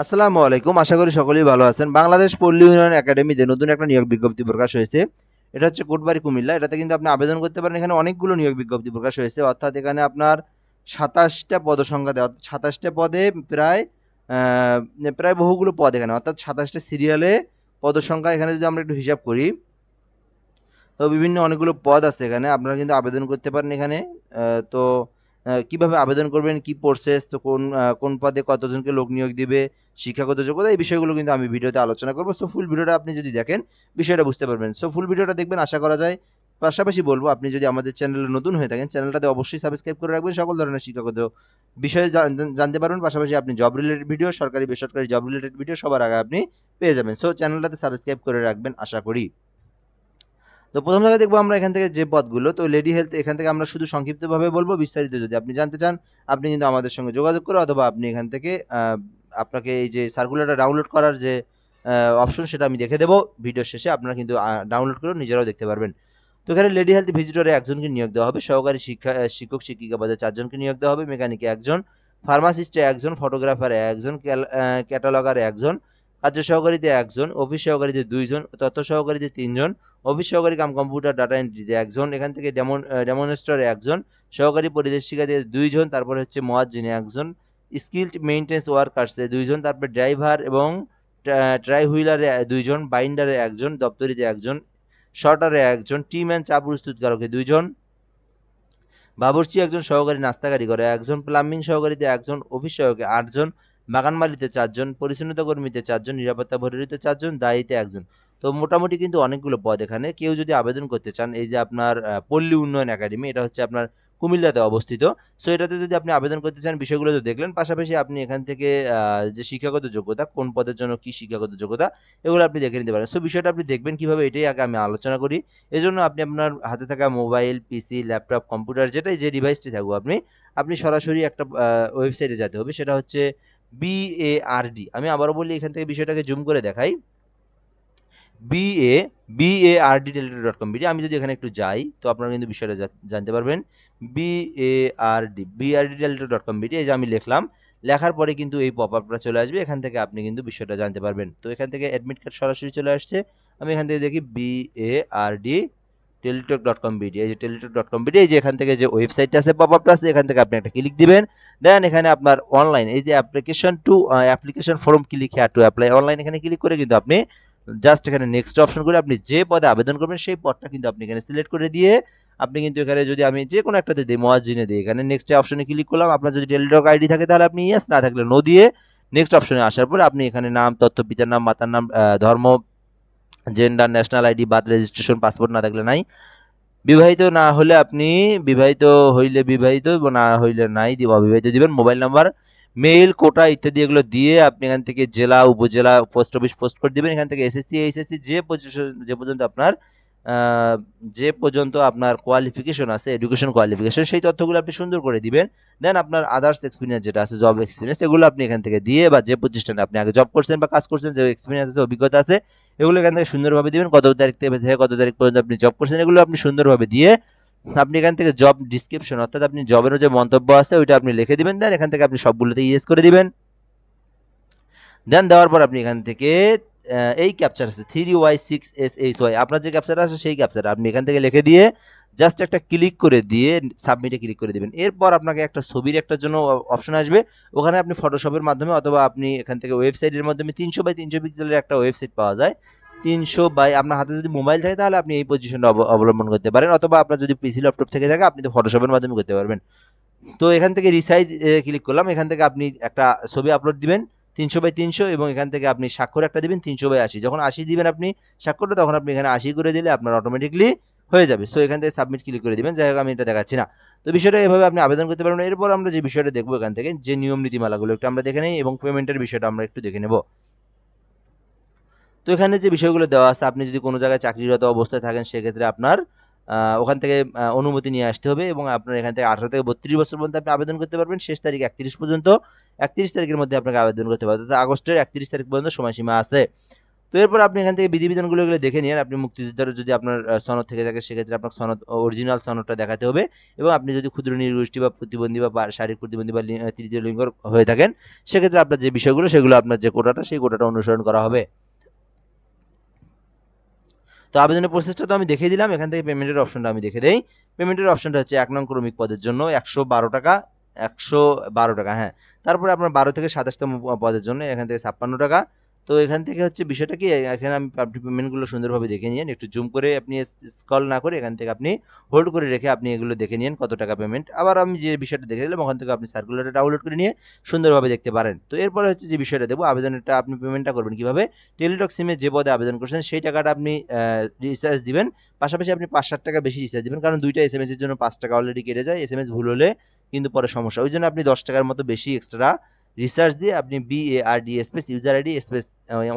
আসসালামু আলাইকুম, আশা করি সকলেই ভালো আছেন। বাংলাদেশ পল্লী উন্নয়ন একাডেমিতে নতুন একটা নিয়োগ বিজ্ঞপ্তি প্রকাশ হয়েছে। এটা হচ্ছে কোটবাড়ি কুমিল্লা। এটাতে কিন্তু আপনি আবেদন করতে পারেন। এখানে অনেকগুলো নিয়োগ বিজ্ঞপ্তি প্রকাশ হয়েছে। অর্থাৎ এখানে আপনার সাতাশটা পদসংখ্যা দেওয়া অর্থাৎ সাতাশটা পদে প্রায় প্রায় বহুগুলো পদ এখানে। অর্থাৎ সাতাশটা সিরিয়ালে পদসংখ্যা এখানে যদি আমরা একটু হিসাব করি, তো বিভিন্ন অনেকগুলো পদ আছে এখানে। আপনারা কিন্তু আবেদন করতে পারেন এখানে। তো কীভাবে আবেদন করবেন, কি প্রসেস তো কোন কোন পদে কতজনকে লোক নিয়োগ দিবে, শিক্ষাগত যোগ্যতা, এই বিষয়গুলো কিন্তু আমি ভিডিওতে আলোচনা করব। সো ফুল ভিডিওটা আপনি যদি দেখেন, বিষয়টা বুঝতে পারবেন। সো ফুল ভিডিওটা দেখবেন, আশা করা যায়। পাশাপাশি বলব, আপনি যদি আমাদের চ্যানেলে নতুন হয়ে থাকেন চ্যানেলটাতে অবশ্যই সাবস্ক্রাইব করে রাখবেন। সকল ধরনের শিক্ষাগত বিষয়ে জান- জানতে পারবেন। পাশাপাশি আপনি জব রিলেটেড ভিডিও সরকারি, বেসরকারি জব রিলেটেড ভিডিও সবার আগে আপনি পেয়ে যাবেন। সো চ্যানেলটাতে সাবস্ক্রাইব করে রাখবেন, আশা করি। তো প্রথম জায়গায় দেখব আমরা এখান থেকে যে পদগুলো তো লেডি হেলথ এখান থেকে আমরা শুধু সংক্ষিপ্তভাবে বলব, বিস্তারিত যদি আপনি জানতে চান, আপনি কিন্তু আমাদের সঙ্গে যোগাযোগ করে অথবা আপনি এখান থেকে আপনাকে এই যে সার্কুলারটা ডাউনলোড করার যে অপশন সেটা আমি দেখে দেবো। ভিডিও শেষে আপনারা কিন্তু ডাউনলোড করে নিজেরাও দেখতে পারবেন। তো এখানে লেডি হেলথ ভিজিটরে একজনকে নিয়োগ দেওয়া হবে। সহকারী শিক্ষা শিক্ষক, শিক্ষিকা পদে চারজনকে নিয়োগ দেওয়া হবে। মেকানিকে একজন ফার্মাসিস্টে একজন ফটোগ্রাফারে একজন ক্যাটালগারে একজন কার্য সহকারীতে একজন, অফিস সহকারীতে দুইজন, তথ্য সহকারীতে তিনজন, অফিস সহকারী কাম কম্পিউটার ডাটা এন্ট্রিতে একজন, এখান থেকে ডেমন ডেমনস্ট্রারে একজন, সহকারী পরিদর্শিকাতে দুইজন, তারপরে হচ্ছে মোয়াজ্জিনে একজন, স্কিল্ড মেইনটেন্স ওয়ার্কার্সে দুইজন, তারপরে ড্রাইভার এবং ট্রাই হুইলারে দুইজন, বাইন্ডারে একজন, দপ্তরিতে একজন শর্টারে একজন, টিম অ্যান্ড চা প্রস্তুতকারকে দুইজন, বাবুর্চি একজন সহকারী নাস্তাকারী করে একজন, প্লাম্বিং সহকারীতে একজন, অফিস সহকারী আটজন বাগানমালিতে চারজন, পরিচ্ছন্নতা কর্মীতে চারজন, নিরাপত্তা ভরিতে চারজন, দায়ীতে একজন। তো মোটামুটি কিন্তু অনেকগুলো পদ এখানে। কেউ যদি আবেদন করতে চান, এই যে আপনার পল্লী উন্নয়ন একাডেমি, এটা হচ্ছে আপনার কুমিল্লাতে অবস্থিত। সো এটাতে যদি আপনি আবেদন করতে চান, বিষয়গুলো তো দেখলেন, পাশাপাশি আপনি এখান থেকে যে শিক্ষাগত যোগ্যতা, কোন পদের জন্য কি শিক্ষাগত যোগ্যতা, এগুলো আপনি দেখে নিতে পারেন। সো বিষয়টা আপনি দেখবেন কীভাবে, এটাই আগে আমি আলোচনা করি। এজন্য আপনি আপনার হাতে থাকা মোবাইল, পিসি, ল্যাপটপ, কম্পিউটার, যেটাই যে ডিভাইসটি থাকুক আপনি আপনি সরাসরি একটা ওয়েবসাইটে যেতে হবে। সেটা হচ্ছে বিএআরডি আমি আবারও বলি, এখান থেকে বিষয়টাকে জুম করে দেখাই। B A BARD Teletalk dot com B D আমি যদি এখানে একটু যাই, তো আপনারা কিন্তু বিষয়টা জানতে পারবেন। BARD BRD Teletalk dot com BD এই যে আমি লিখলাম, লেখার পরে কিন্তু এই পপ আপটা চলে আসবে। এখান থেকে আপনি কিন্তু বিষয়টা জানতে পারবেন। তো এখান থেকে অ্যাডমিট কার্ড সরাসরি চলে আসছে। আমি এখান থেকে দেখি BARD Teletalk dot com BD এই যে টেলিটক ডট কম বিডি এই যে এখান থেকে যে ওয়েবসাইটটা আছে পপ আপটা আছে, এখান থেকে আপনি একটা ক্লিক দিবেন। দেন এখানে আপনার অনলাইন এই যে application to application form click হ্যাঁ টু অ্যাপ্লাই অনলাইন এখানে ক্লিক করে কিন্তু আপনি জাস্ট এখানে নেক্সট অপশন করে আপনি যে পদে আবেদন করবেন, সেই পদটা কিন্তু আপনি এখানে সিলেক্ট করে দিয়ে আপনি কিন্তু এখানে যদি আমি যে কোনো একটাতে দিই মোয়াজিনে দিই, এখানে নেক্সট অপশনে ক্লিক করলাম, আপনার যদি টেলিটক আইডি থাকে তাহলে আপনি ইয়েস না থাকলে নো দিয়ে নেক্সট অপশনে আসার পর আপনি এখানে নাম, তথ্য, পিতার নাম, মাতার নাম ধর্ম gender national ID birth registration passport না থাকলে নাই। বিবাহিত না হলে আপনি বিবাহিত হইলে বিবাহিত, না হইলে নাই, দিব, অবিবাহিত দিবেন। মোবাইল নাম্বার মেইল কোটা ইত্যাদি এগুলো দিয়ে আপনি এখান থেকে জেলা, উপজেলা পোস্ট অফিস পোস্ট করে দিবেন। এখান থেকে এসএসসি এইচএসসি যে যে পর্যন্ত আপনার যে পর্যন্ত আপনার কোয়ালিফিকেশন আছে এডুকেশন কোয়ালিফিকেশন সেই তথ্যগুলো আপনি সুন্দর করে দিবেন। দেন আপনার আদার্স এক্সপিরিয়েন্স যেটা আছে জব এক্সপিরিয়েন্স এগুলো আপনি এখান থেকে দিয়ে বা যে প্রতিষ্ঠানে আপনি আগে জব করছেন বা কাজ করছেন, যে এক্সপিরিয়েন্স আছে, অভিজ্ঞতা আছে এগুলো এখান থেকে সুন্দরভাবে দিবেন। কত তারিখ থেকে কত তারিখ পর্যন্ত আপনি জব করছেন, এগুলো আপনি সুন্দরভাবে দিয়ে আপনি এখান থেকে জব ডিসক্রিপশন অর্থাৎ আপনি জবেরও যে মন্তব্য আছে, ওইটা আপনি লিখে দেবেন। দেন এখান থেকে আপনি সবগুলোতে ইয়েস করে দিবেন। দেন দেওয়ার পর আপনি এখান থেকে এই ক্যাপচার আছে three Y six S H Y আপনার যে ক্যাপচার আছে, সেই ক্যাপচার আপনি এখান থেকে লিখে দিয়ে জাস্ট একটা ক্লিক করে দিয়ে সাবমিটে ক্লিক করে দেবেন। এরপর আপনাকে একটা ছবির একটা জন্য অপশন আসবে। ওখানে আপনি ফটোশপের মাধ্যমে অথবা আপনি এখান থেকে ওয়েবসাইটের মাধ্যমে তিনশো বাই তিনশো পিক্সেলের একটা ওয়েবসাইট পাওয়া যায়। তিনশো বাই আপনার হাতে যদি মোবাইল থাকে তাহলে আপনি এই পজিশনটা অবলম্বন করতে পারেন। অথবা আপনার যদি পিসি ল্যাপটপ থেকে থাকে, আপনি তো ফটোশপের মাধ্যমে করতে পারবেন। তো এখান থেকে রিসাইজ ক্লিক করলাম। এখান থেকে আপনি একটা ছবি আপলোড দিবেন, তিনশো বাই তিনশো এবং এখান থেকে আপনি স্বাক্ষর একটা দিবেন, তিনশো বাই আশি। যখন আশি দিবেন আপনি স্বাক্ষরটা, তখন আপনি এখানে আশি করে দিলে আপনার অটোমেটিকলি হয়ে যাবে। সো এখান থেকে সাবমিট ক্লিক করে দিবেন। যাই হোক, আমি এটা দেখাচ্ছি না। তো বিষয়টা এভাবে আপনি আবেদন করতে পারবেন এরপর আমরা যে বিষয়টা দেখব এখান থেকে, যে নিয়ম নীতিমালাগুলো একটু আমরা দেখে নিই এবং পেমেন্টের বিষয়টা আমরা একটু দেখে নেব। তো এখানে যে বিষয়গুলো দেওয়া আছে, আপনি যদি কোনো জায়গায় চাকরিরত অবস্থায় থাকেন, সেক্ষেত্রে আপনার ওখান থেকে অনুমতি নিয়ে আসতে হবে এবং আপনার এখান থেকে আঠারো থেকে বত্রিশ বছর পর্যন্ত আপনি আবেদন করতে পারবেন। শেষ তারিখ একত্রিশ পর্যন্ত, একত্রিশ তারিখের মধ্যে আপনাকে আবেদন করতে পারবেন অর্থাৎ আগস্টের একত্রিশ তারিখ পর্যন্ত সময়সীমা আছে। তো এরপর আপনি এখান থেকে বিধিবিধানগুলো এগুলো দেখে নিন, আপনি মুক্তিযোদ্ধার যদি আপনার সনদ থেকে থাকে, সেক্ষেত্রে আপনার সনদ অরিজিনাল সনদটা দেখাতে হবে এবং আপনি যদি ক্ষুদ্র নির্গোষ্ঠী বা প্রতিবন্ধী বা শারীরিক প্রতিবন্ধী বা তৃতীয় লিঙ্গর হয়ে থাকেন, সেক্ষেত্রে আপনার যে বিষয়গুলো, সেগুলো আপনার যে কোটাটা, সেই কোটাটা অনুসরণ করা হবে। তো আবেদনের প্রসেসটা তো আমি দেখে দিলাম, এখান থেকে পেমেন্টের অপশনটা আমি দেখে দেই। পেমেন্টের অপশনটা হচ্ছে এক নং ক্রমিক পদের জন্য একশো বারো টাকা, একশো বারো টাকা হ্যাঁ। তারপরে আপনার বারো থেকে সাতাশতম পদের জন্য এখান থেকে ছাপ্পান্ন টাকা তো এখান থেকে হচ্ছে বিষয়টা কি, এখানে আমি আপনি পেমেন্টগুলো সুন্দরভাবে দেখে নিন একটু জুম করে আপনি স্কল না করে এখান থেকে আপনি হোল্ড করে রেখে আপনি এগুলো দেখে নিন কত টাকা পেমেন্ট আবার আমি যে বিষয়টা দেখে দিলাম, ওখান থেকে আপনি সার্কুলারটা ডাউনলোড করে নিয়ে সুন্দরভাবে দেখতে পারেন। তো এরপরে হচ্ছে যে বিষয়টা দেবো আবেদনটা আপনি পেমেন্টটা করবেন কীভাবে? টেলিটক সিমে যে পদে আবেদন করছেন, সেই টাকাটা আপনি রিচার্জ দিবেন। পাশাপাশি আপনি পাঁচ ষাট টাকা বেশি রিচার্জ দেবেন, কারণ দুইটা এস এম এর জন্য পাঁচ টাকা অলরেডি কেটে যায়। এস এম এস ভুল হলে কিন্তু পরে সমস্যা। ওই জন্য আপনি দশ টাকার মতো বেশি এক্সট্রা রিসার্চ দিয়ে আপনি B A R D space user ID space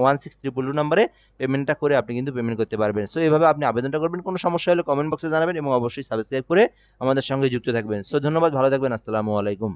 one six triple two নাম্বারে পেমেন্টটা করে আপনি কিন্তু পেমেন্ট করতে পারবেন। সো এভাবে আপনি আবেদনটা করবেন, কোনো সমস্যা হলে কমেন্ট বক্সে জানাবেন এবং অবশ্যই সাবস্ক্রাইব করে আমাদের সঙ্গে যুক্ত থাকবেন। সো ধন্যবাদ, ভালো থাকবেন, আসসালামু আলাইকুম।